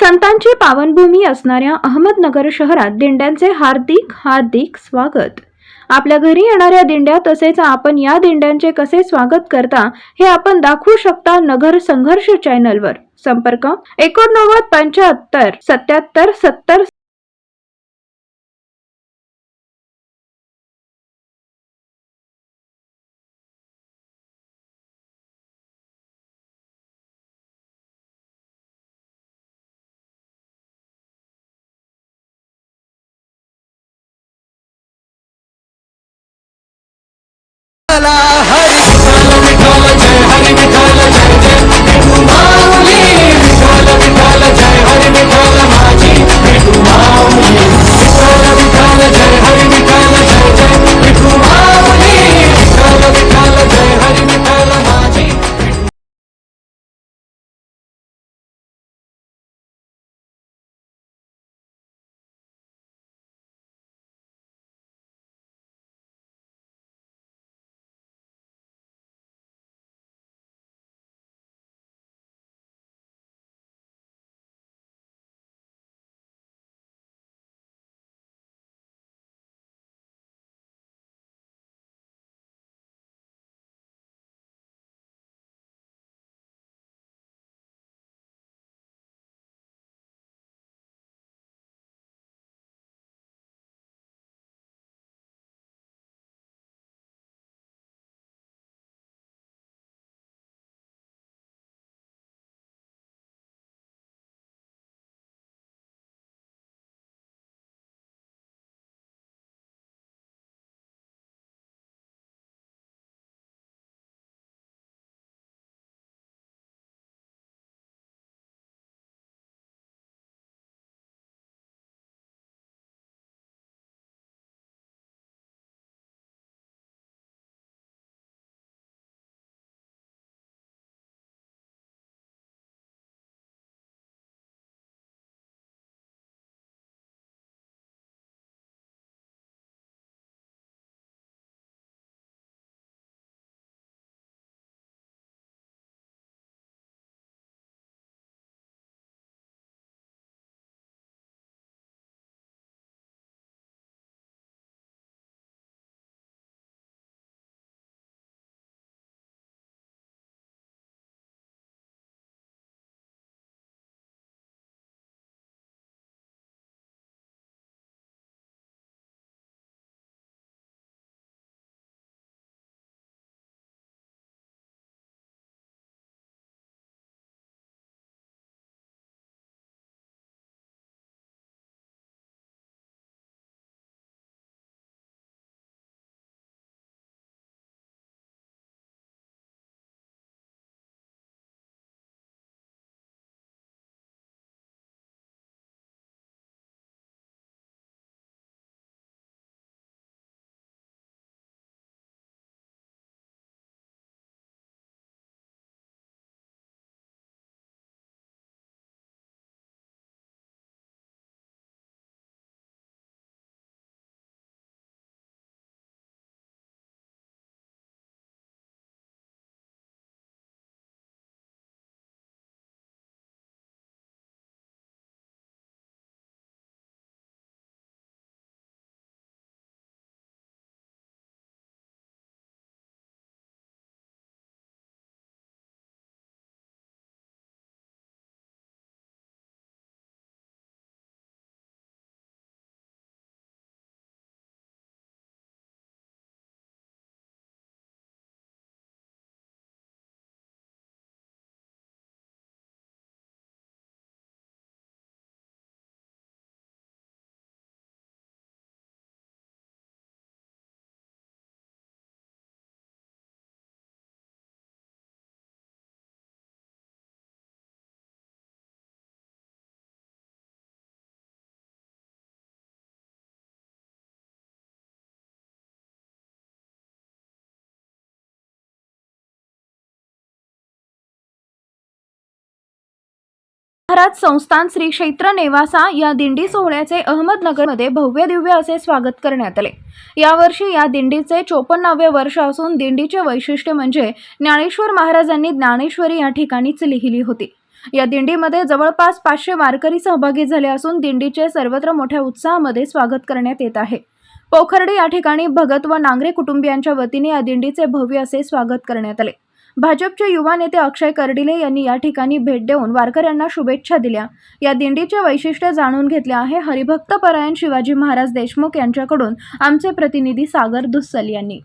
संतांची पावनभूमी असणाऱ्या अहमदनगर शहरात दिंड्यांचे हार्दिक हार्दिक स्वागत. आपल्या घरी येणाऱ्या दिंड्या तसेच आपण या दिंड्यांचे कसे स्वागत करता हे आपण दाखवू शकता नगर संघर्ष चॅनलवर. संपर्क एकोणनव्वद पंच्याहत्तर सत्याहत्तर सत्तर महाराज संस्थान श्री क्षेत्र नेवासा या दिंडी सोहळ्याचे अहमदनगरमध्ये भव्य दिव्य असे स्वागत करण्यात आले. यावर्षी या दिंडीचे चोपन्नावे वर्ष असून दिंडीचे वैशिष्ट्य म्हणजे ज्ञानेश्वर महाराजांनी ज्ञानेश्वरी या ठिकाणीच लिहिली होती. या दिंडीमध्ये जवळपास पाचशे वारकरी सहभागी झाले असून दिंडीचे सर्वत्र मोठ्या उत्साहामध्ये स्वागत करण्यात येत आहे. पोखर्डी या ठिकाणी भगत व नांगरे कुटुंबियांच्या वतीने या दिंडीचे भव्य असे स्वागत करण्यात आले. भाजपचे युवा नेते अक्षय कर्डिले यांनी या ठिकाणी भेट देऊन वारकऱ्यांना शुभेच्छा दिल्या. या दिंडीचे वैशिष्ट्य जाणून घेतले आहे हरिभक्त परायण शिवाजी महाराज देशमुख यांच्याकडून. आमचे प्रतिनिधी सागर दुस्सल यांनी.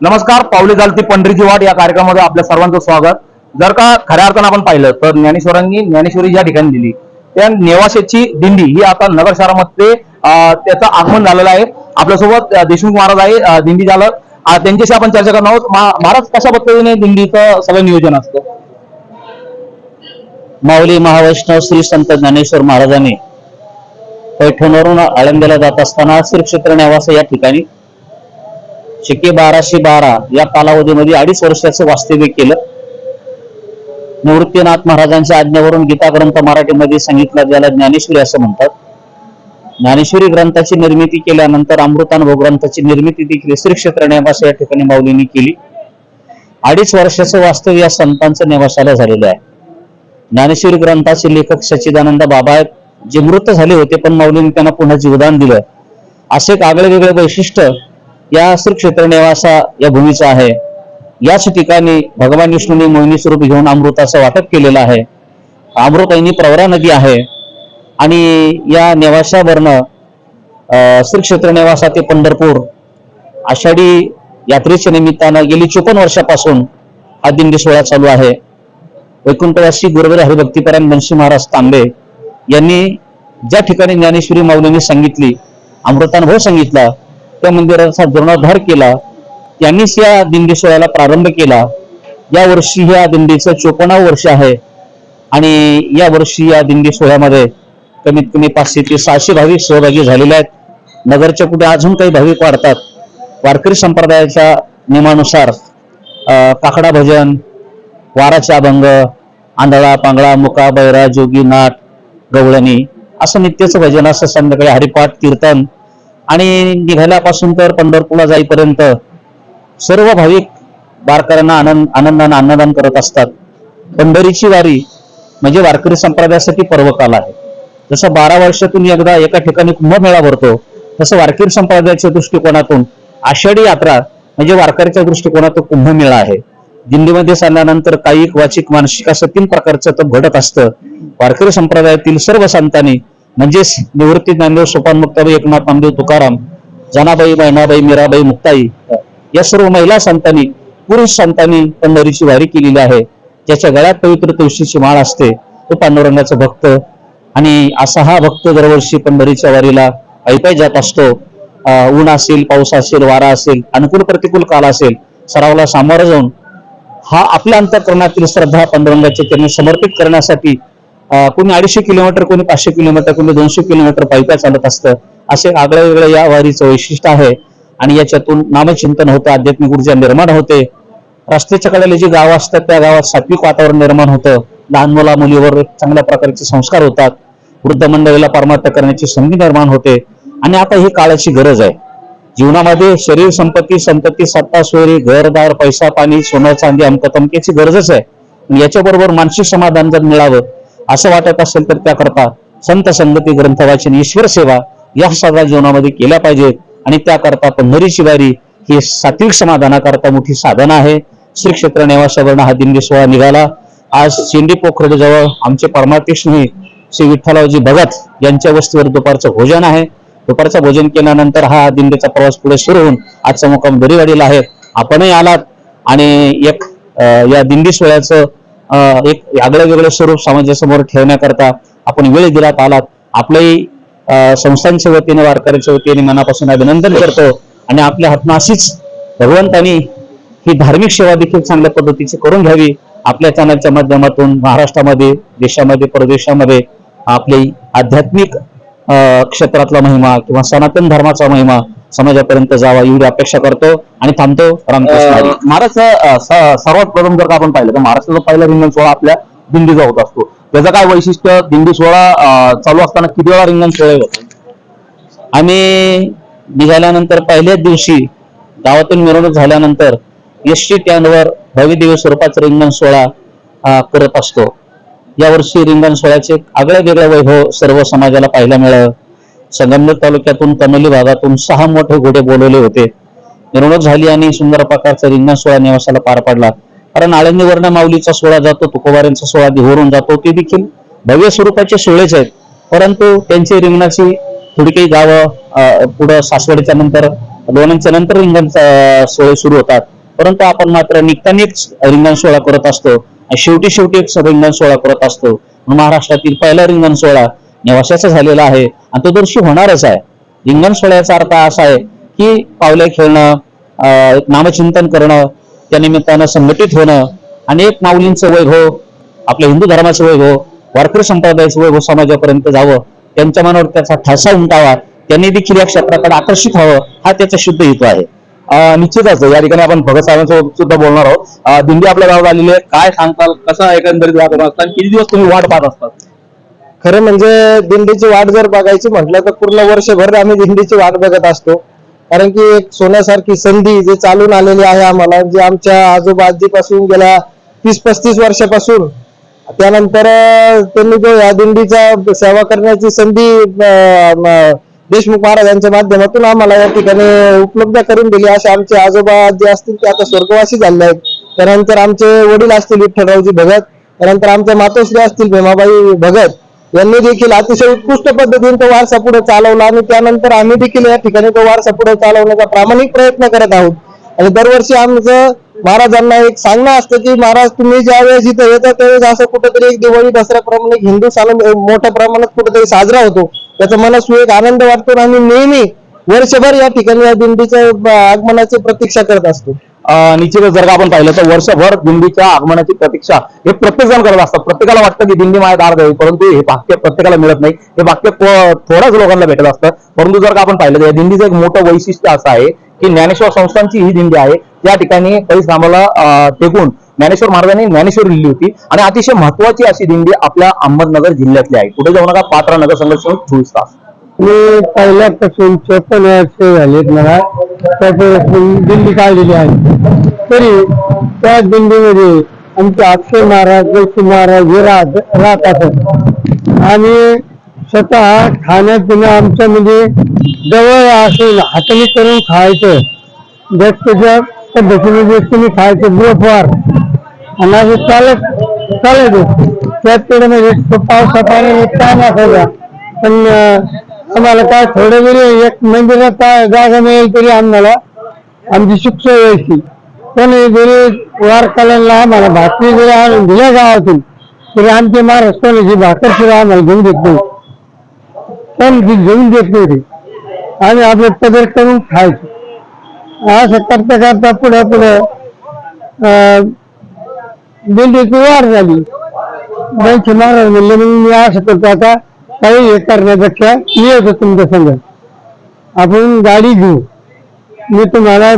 नमस्कार पावले चालती पंढरीची वाट. या कार्यक्रमामध्ये आपल्या सर्वांचं स्वागत. जर का खऱ्या अर्थानं आपण पाहिलं तर ज्ञानेश्वरांनी ज्ञानेश्वरी ज्या ठिकाणी दिली. त्या नेवाशेची दिंडी ही आता नगर शहरामध्ये त्याचं आगमन झालेलं आहे. आपल्यासोबत देशमुख महाराज आहे दिंडी झालं त्यांच्याशी आपण चर्चा करणार आहोत. महाराज कशा पद्धतीने दिंडीचं सगळं नियोजन असतं? माऊली महावैष्णव श्री संत ज्ञानेश्वर महाराजांनी पैठणवरून आळंदीला जात असताना श्रीक्षेत्र न्यावास नेवास या ठिकाणी शिके बाराशे बारा या कालावधीमध्ये अडीच वर्षाचं वास्तव्य केलं. निवृत्तीनाथ महाराजांच्या आज्ञेवरून गीता ग्रंथ मराठीमध्ये सांगितला ज्याला ज्ञानेश्वरी असं म्हणतात. ज्ञानेश्वरी ग्रंथाची निर्मिती केल्यानंतर अमृतानुभव ग्रंथाची निर्मिती देखील श्री क्षेत्र नेवास या ठिकाणी माऊलींनी केली. अडीच वर्षाचं वास्तव या संतांचं नेवासाला झालेलं आहे. ज्ञानेश्वरी ग्रंथाचे लेखक सच्चिदानंद बाबा जे मृत झाले होते पण माऊलींनी त्यांना पुन्हा जीवदान दिलं. असे एक आगळे वेगळे वैशिष्ट्य या श्री क्षेत्र नेवासा या भूमीचं आहे. याच ठिकाणी भगवान विष्णूने मोहिनी स्वरूप घेऊन अमृताचं वाटप केलेलं आहे. अमृताईनी प्रवरा नदी आहे. आणि या नेवाशावरनं श्री क्षेत्र नेवासा ते पंढरपूर आषाढी यात्रेच्या निमित्तानं गेली चोपन्न वर्षापासून हा दिंडी सोहळा चालू आहे. वैकुंठवासी गुरुवर हरिभक्तीपरायण बनशी महाराज तांबे यांनी ज्या ठिकाणी ज्ञानेश्वरी माऊलींनी सांगितली अमृतानुभव सांगितला त्या मंदिराचा जीर्णोद्धार केला त्यांनीच या दिंडी सोहळ्याला प्रारंभ केला. या वर्षी या दिंडीचं चोपन्नाव वर्ष आहे आणि या वर्षी या दिंडी सोहळ्यामध्ये कमीत कमी पाचशे ते सहाशे भाविक सहभागी झालेले आहेत. नगरच्या कुठे अजून काही भाविक वाढतात. वारकरी संप्रदायाच्या नियमानुसार काकडा भजन वाराचा अभंग आंधळा पांगळा मुका बैरा जोगी नाट गवळणी असं नित्यचं भजन असं संध्याकाळी हरिपाठ कीर्तन आणि निघाल्यापासून तर पंढरपूरला जाईपर्यंत सर्व भाविक वारकऱ्यांना आनंद आनंदानं अन्नदान करत असतात. पंढरीची वारी म्हणजे वारकरी संप्रदायासाठी पर्वकाल आहे. जसं बारा वर्षातून एकदा एका ठिकाणी कुंभमेळा भरतो तसं वारकरी संप्रदायाच्या दृष्टिकोनातून आषाढी यात्रा म्हणजे वारकऱ्याच्या दृष्टिकोनातून कुंभमेळा आहे. दिंडीमध्ये सांगल्यानंतर काही वाचिक मानसिक असं तीन प्रकारचं तप घडत असतं. वारकरी संप्रदायातील सर्व संतांनी म्हणजेच निवृत्ती ज्ञानदेव सोपान मुक्ताबाई एकनाथ नामदेव तुकाराम जनाबाई बहिणाबाई मीराबाई मुक्ताई या सर्व महिला संतांनी पुरुष संतांनी पंढरीची वारी केलेली आहे. ज्याच्या गळ्यात पवित्र तुळशीची माळ असते. तो पांडुरंगाचा भक्त आणि असा हा भक्त दरवर्षी पंढरीच्या वारीला ऐपाय जात असतो. अं, ऊन असेल पाऊस असेल वारा असेल अनुकूल प्रतिकूल काल असेल सरावला सामोरं जाऊन हा आपल्या अंतकरणातील श्रद्धा पांडुरंगाच्या चरणी समर्पित करण्यासाठी कोणी अडीचशे किलोमीटर कोणी पाचशे किलोमीटर कोणी दोनशे किलोमीटर पायप्या चालत असतं. असे आगळ्या वेगळ्या या वारीचं वैशिष्ट्य आहे. आणि याच्यातून नामचिंतन होतं आध्यात्मिक ऊर्जा निर्माण होते. रस्त्याच्या कडेला जी गावं असतात त्या गावात सात्विक वातावरण निर्माण होतं. लहान मुला मुलीवर चांगल्या प्रकारचे संस्कार होतात. वृद्ध मंडळीला परमार्थ करण्याची संधी निर्माण होते. आणि आता ही काळाची गरज आहे. जीवनामध्ये शरीर संपत्ती संपत्ती सत्ता सोयरी घरदार पैसा पाणी सोनं चांदी अमक तमक्याची गरजच आहे. याच्याबरोबर मानसिक समाधान जर मिळावं असं वाटत असेल तर त्याकरता संत संगती ग्रंथ वाचन ईश्वर सेवा या सगळ्या जीवनामध्ये केल्या पाहिजेत. आणि त्याकरता पंढरीची वारी ही सात्विक समाधानाकरता मोठी साधना आहे. श्री क्षेत्र नेवासावरून हा दिंडी सोहळा निघाला. आज शेंडी पोखर्डे जवळ आमचे परमाकृष्ण श्री विठ्ठलावजी भगत यांच्या वस्तीवर दुपारचं भोजन आहे. दुपारचं भोजन केल्यानंतर हा दिंडीचा प्रवास पुढे सुरू होऊन आजचा मुक्काम दरीवाडीला आहे. आपणही आलात आणि एक या दिंडी सोहळ्याचं एक आगळं वेगळं स्वरूप समाजासमोर ठेवण्याकरता आपण वेळ दिलात आलात. आपल्याही संस्थांच्या वतीने वारकऱ्याच्या वतीने मनापासून अभिनंदन करतो आणि आपल्या हातनं अशीच भगवंतानी ही धार्मिक सेवा देखील चांगल्या पद्धतीची करून घ्यावी. आपल्या चॅनलच्या माध्यमातून महाराष्ट्रामध्ये देशामध्ये परदेशामध्ये आपली आध्यात्मिक क्षेत्रातला महिमा किंवा सनातन धर्माचा महिमा समाजापर्यंत जावा एवढी अपेक्षा करतो आणि थांबतो. रामकृष्ण स- सर्वात प्रथम जर का आपण पाहिलं तर महाराष्ट्राचा पहिला रिंगण सोहळा आपल्या दिंडीचा होत असतो. त्याचं काय वैशिष्ट्य? दिंडी सोहळा चालू असताना किती वेळा रिंगण सोहळे होतो? आम्ही निघाल्यानंतर पहिल्याच दिवशी गावातून मिरवणूक झाल्यानंतर एस टी स्टँडवर भव्य दिव्य स्वरूपाचं रिंगण सोहळा करत असतो. यावर्षी रिंगण सोहळ्याचे आगळ्या वेगळ्या वैभव सर्व समाजाला पाहायला मिळालं. संगमनेर तालुक्यातून कमली भागातून सहा मोठे घोडे बोलवले होते. मिरवणूक झाली आणि सुंदर प्रकारचा रिंगण सोहळा निवासाला पार पडला. कारण आळंदीवरनं माऊलीचा सोहळा जातो तुकोबाऱ्यांचा सोहळा दिहोरून जातो ते देखील भव्य स्वरूपाचे सोहळेच आहेत. परंतु त्यांची रिंगणाची थोडी काही गावं पुढं सासवडीच्या नंतर लोणंदच्या नंतर रिंगण सोहळे सुरू होतात. परंतु आपण मात्र निघतानाच रिंगण सोहळा करत असतो आणि शेवटी शेवटी एक रिंगण सोहळा करत असतो. महाराष्ट्रातील पहिला रिंगण सोहळा नेवाशाचा झालेला आहे आणि तो दर्शी होणारच आहे. रिंगण सोहळ्याचा अर्थ असा आहे की पावले खेळणं एक नामचिंतन करणं त्या निमित्तानं संघटित होणं आणि एक माऊलींचं वैभव आपल्या हिंदू धर्माचं वैभव वारकरी संप्रदायाचं वैभव समाजापर्यंत जावं त्यांच्या मनावर त्याचा ठसा उमटावा त्यांनी देखील या क्षेत्राकडे आकर्षित व्हावं हा त्याचा शुद्ध हेतू आहे. निश्चितच या ठिकाणी आपण भगत साहेबांसोबत सुद्धा बोलणार आहोत. दिंडी आपल्या गावात आलेली आहे. काय सांगताल? कसं एकंदरीत वाटत असतात? किती दिवस तुम्ही वाट पाहत असतात? खरं म्हणजे दिंडीची वाट जर बघायची म्हटलं तर पूर्ण वर्षभर आम्ही दिंडीची वाट बघत असतो. कारण की एक सोन्यासारखी संधी जे चालून आलेली आहे आम्हाला जे आमच्या आजोबा आजीपासून गेल्या तीस पस्तीस वर्षापासून. त्यानंतर त्यांनी जो या दिंडीचा सेवा करण्याची संधी देशमुख महाराजांच्या माध्यमातून आम्हाला या ठिकाणी उपलब्ध करून दिली. असे आमचे आजोबा जे असतील ते आता स्वर्गवासी झाले आहेत. त्यानंतर आमचे वडील असतील विठ्ठलरावजी भगत त्यानंतर आमच्या मातोश्री असतील भीमाबाई भगत यांनी देखील अतिशय उत्कृष्ट पद्धतीने तो वारसा पुढे चालवला आणि त्यानंतर आम्ही देखील या ठिकाणी तो वारसा पुढे चालवण्याचा प्रामाणिक प्रयत्न करत आहोत. आणि दरवर्षी आमचं महाराजांना एक सांगणं असतं की महाराज तुम्ही ज्या वेळेस इथं येता त्यावेळेस असं कुठेतरी एक दिवाळी दसऱ्याप्रमाणे हिंदू सण मोठ्या प्रमाणात कुठेतरी साजरा होतो. त्याचा मला एक आनंद वाटतो आणि नेहमी वर्षभर या ठिकाणी या दिंडीच्या आगमनाची प्रतीक्षा करत असतो. निश्चितच जर का आपण पाहिलं तर वर्षभर दिंडीच्या आगमनाची प्रतीक्षा हे प्रत्येक जण करत असतात. प्रत्येकाला वाटतं की दिंडी माझ्या दार द्यावी परंतु हे वाक्य प्रत्येकाला मिळत नाही. हे वाक्य थोड्याच लोकांना भेटत असतं. परंतु जर का आपण पाहिलं तर या दिंडीचं एक मोठं वैशिष्ट्य असं आहे की ज्ञानेश्वर संस्थांची ही दिंडी आहे. त्या ठिकाणी परिश्रमाला टेकून ज्ञानेश्वर महाराजांनी ज्ञानेश्वर लिहिली होती. आणि अतिशय महत्वाची अशी दिंडी आपल्या अहमदनगर जिल्ह्यातली आहे. कुठे जाऊ नका पात्रा नगर संघर्ष चोवीस तास. मी पहिल्यापासून चोपन्न वर्ष झालेत मला. त्याच्यापासून दिंडी काढलेली आहे. तरी त्या दिंडीमध्ये आमचे अक्षय महाराज जोशी महाराज हे राहत राहत असत. आणि स्वतः खाण्यापिणं आमच्या म्हणजे जवळ असून हाताने करून खायचं. जास्तच्या पद्धतीने व्यक्तीने खायचं गोफवार आणि असं चालत चालायचं त्यात म्हणजे पावसा पाण्याने काय नसायचा पण आम्हाला काय थोडं जरी एक मंदिरात काय जागा मिळेल तरी आम्हाला आमची शिक्षा व्हायची पण जरी वार कालांना आम्हाला भाकरी जरी आणून दिल्या गावातून तरी आमचे महाराज जी भाकर सुद्धा आम्हाला घेऊन देत नाही पण ती घेऊन देत नाही ते आम्ही आपले पदर करून खायचो असं करता करता पुढे पुढे दिंडीची वाढ झाली. त्यांचे महाराज म्हणले मग मी असं करतो आता काही हे करण्यापेक्षा मी येतो तुमच्या संग. आपण गाडी घेऊ. मी तुम्हाला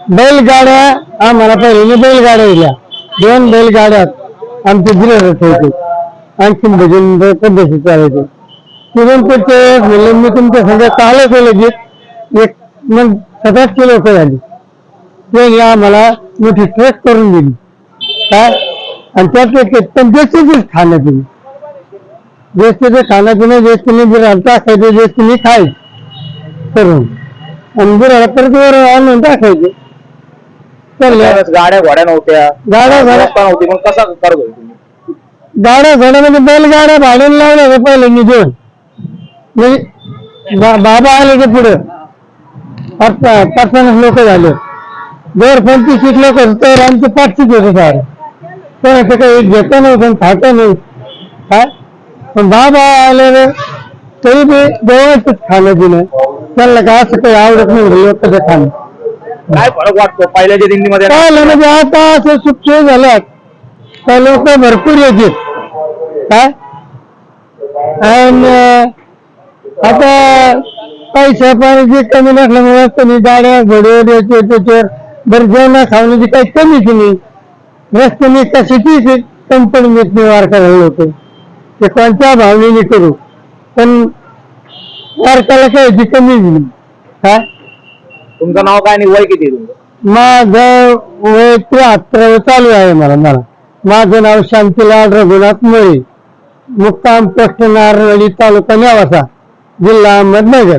बैलगाड्या आम्हाला पहिले बैलगाड्या दिल्या. दोन बैलगाड्यात आमचे दिले होते. आणखीन भजन पद्धती चालायचे तिथून पुढचे म्हणले मी तुमच्या संग चालत लगेच. एक मग सतराशे लोक झाली त्यांनी आम्हाला मोठी ट्रक करून दिली. काय आणि त्यात एक पण देशीच खाण्यापिणे देशीचे खाण्यापिणे देशीने बिराला टाकायचे देशीने खायचे करून. आणि बिराला परत वर आणून टाकायचे. गाड्या घोड्या नव्हत्या. गाड्या घोड्या- नव्हती मग कसा करत गाड्या बैलगाड्या भाडून लावल्या होत्या पहिले मी दोन. म्हणजे बाबा आले ते पुढे. पाच पाच पन्नास लोक झाले. दर पंचवीस तीस लोक तर आमचे पाचशेच होते सारे कोणाचं काही घेता नव्हतं खातं नाही. काय पण बाबा आले रे तरी ते देवाचंच खाणं पिणं. त्यांना काय असं काही आवडत नाही लोकांचं खाणं. काय फरक वाटतो पहिल्याच्या दिंडीमध्ये? काय झालं म्हणजे आता असं सुखसोय झाल्यात. तर लोक भरपूर येतील. काय आणि आता पैसा पाण्याची कमी नसल्यामुळे कमी गाड्या याचे त्याच्यावर बरं जेवणा खावण्याची काही कमीच नाही. रस्त्याने कशाची कंपनी मिळते वार करायला होते. ते कोणत्या भावनेने करू? पण वारकाला काय याची कमीच नाही काय तुमचं नाव काय आणि वय किती आहे तुमचं? माझं वय त्र्याहत्तर चालू आहे मला मला. माझं नाव शांतीलाल रघुनाथ मुळे. मुक्काम पोस्ट नारळी तालुका नेवासा जिल्हा अहमदनगर.